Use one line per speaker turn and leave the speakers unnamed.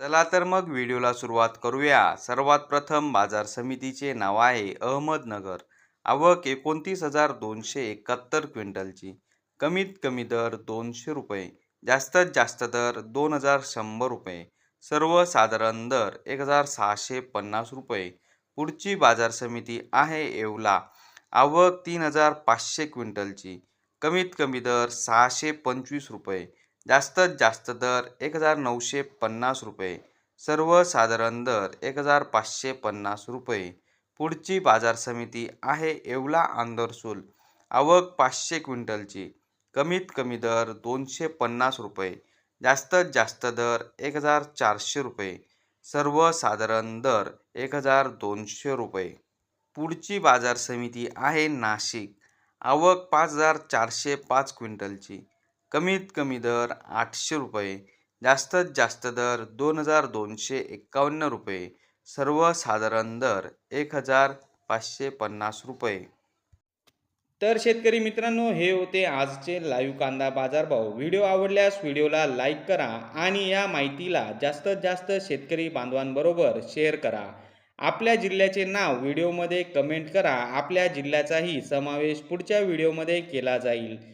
चला तर मग व्हिडिओला सुरुवात करूया. सर्वात प्रथम बाजार समितीचे नाव आहे अहमदनगर. आवक एकोणतीस हजार दोनशे एकाहत्तर क्विंटलची. कमीत कमी दर दोनशे रुपये. जास्तीत जास्त दर दोन हजार शंभर रुपये. सर्वसाधारण दर एक हजार सहाशे पन्नास रुपये. पुढची बाजार समिती आहे येवला. आवक तीन हजार पाचशे क्विंटलची. कमीत कमी दर सहाशे पंचवीस रुपये. जास्तीत जास्त दर एक हजार नऊशे पन्नास रुपये. सर्वसाधारण दर एक हजार पाचशे पन्नास रुपये. पुढची बाजार समिती आहे येवला आंदरसूल आवक पाचशे क्विंटलची. कमीत कमी दर दोनशे पन्नास रुपये. जास्तीत जास्त दर एक हजार चारशे रुपये. सर्वसाधारण दर एक हजार दोनशे रुपये. पुढची बाजार समिती आहे नाशिक. आवक पाच हजार चारशे पाच क्विंटलची. कमीत कमी दर आठशे रुपये जास्तीत जास्त दर दोन हजार दोनशे एकावन्न रुपये सर्वसाधारण दर एक हजार पाचशे पन्नास रुपये. तर शेतकरी मित्रांनो हे होते आजचे लाईव्ह कांदा बाजारभाव. व्हिडिओ आवडल्यास व्हिडिओला लाईक करा आणि या माहितीला जास्तीत जास्त शेतकरी बांधवांबरोबर शेअर करा. आपल्या जिल्ह्याचे नाव व्हिडिओमध्ये कमेंट करा. आपल्या जिल्ह्याचाही समावेश पुढच्या व्हिडिओमध्ये केला जाईल.